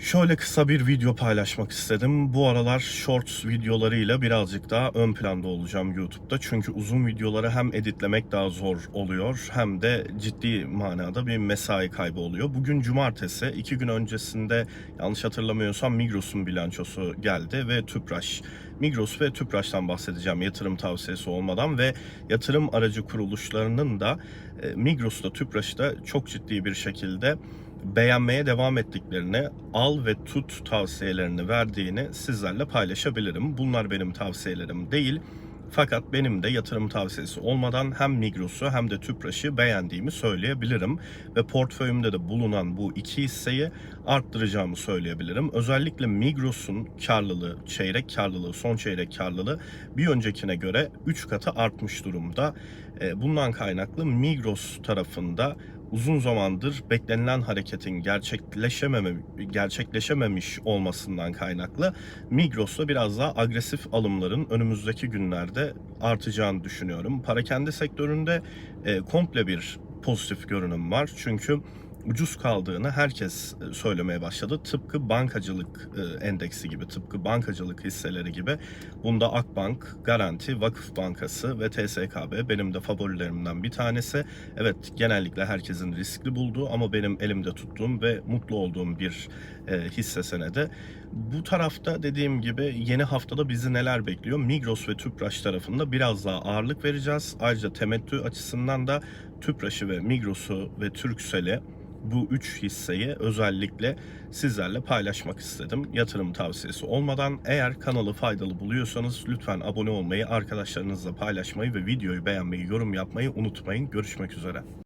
Şöyle kısa bir video paylaşmak istedim. Bu aralar shorts videolarıyla birazcık daha ön planda olacağım YouTube'da. Çünkü uzun videoları hem editlemek daha zor oluyor hem de ciddi manada bir mesai kaybı oluyor. Bugün cumartesi, iki gün öncesinde yanlış hatırlamıyorsam Migros'un bilançosu geldi ve Tüpraş. Migros ve Tüpraş'tan bahsedeceğim yatırım tavsiyesi olmadan ve yatırım aracı kuruluşlarının da e, Migros'ta Tüpraş'ta çok ciddi bir şekilde beğenmeye devam ettiklerini, al ve tut tavsiyelerini verdiğini sizlerle paylaşabilirim. Bunlar benim tavsiyelerim değil. Fakat benim de yatırım tavsiyesi olmadan hem Migros'u hem de Tüpraş'ı beğendiğimi söyleyebilirim. Ve portföyümde de bulunan bu iki hisseyi arttıracağımı söyleyebilirim. Özellikle Migros'un karlılığı, çeyrek karlılığı, son çeyrek karlılığı bir öncekine göre 3 katı artmış durumda. E, Bundan kaynaklı Migros tarafında uzun zamandır beklenilen hareketin gerçekleşememe, gerçekleşememiş olmasından kaynaklı Migros'ta biraz daha agresif alımların önümüzdeki günlerde artacağını düşünüyorum. Parakende sektöründe e, komple bir pozitif görünüm var. Çünkü ucuz kaldığını herkes e, söylemeye başladı. Tıpkı bankacılık e, endeksi gibi, tıpkı bankacılık hisseleri gibi. Bunda Akbank, Garanti, Vakıf Bankası ve TSKB benim de favorilerimden bir tanesi. Evet genellikle herkesin riskli bulduğu ama benim elimde tuttuğum ve mutlu olduğum bir e, hisse senedi. Bu tarafta dediğim gibi yeni haftada bizi neler bekliyor? Migros ve Tüpraş tarafında biraz daha ağırlık vereceğiz. Ayrıca temettü açısından da Tüpraş'ı ve Migros'u ve Turkcell'i bu üç hisseyi özellikle sizlerle paylaşmak istedim. Yatırım tavsiyesi olmadan eğer kanalı faydalı buluyorsanız lütfen abone olmayı, arkadaşlarınızla paylaşmayı ve videoyu beğenmeyi, yorum yapmayı unutmayın. Görüşmek üzere.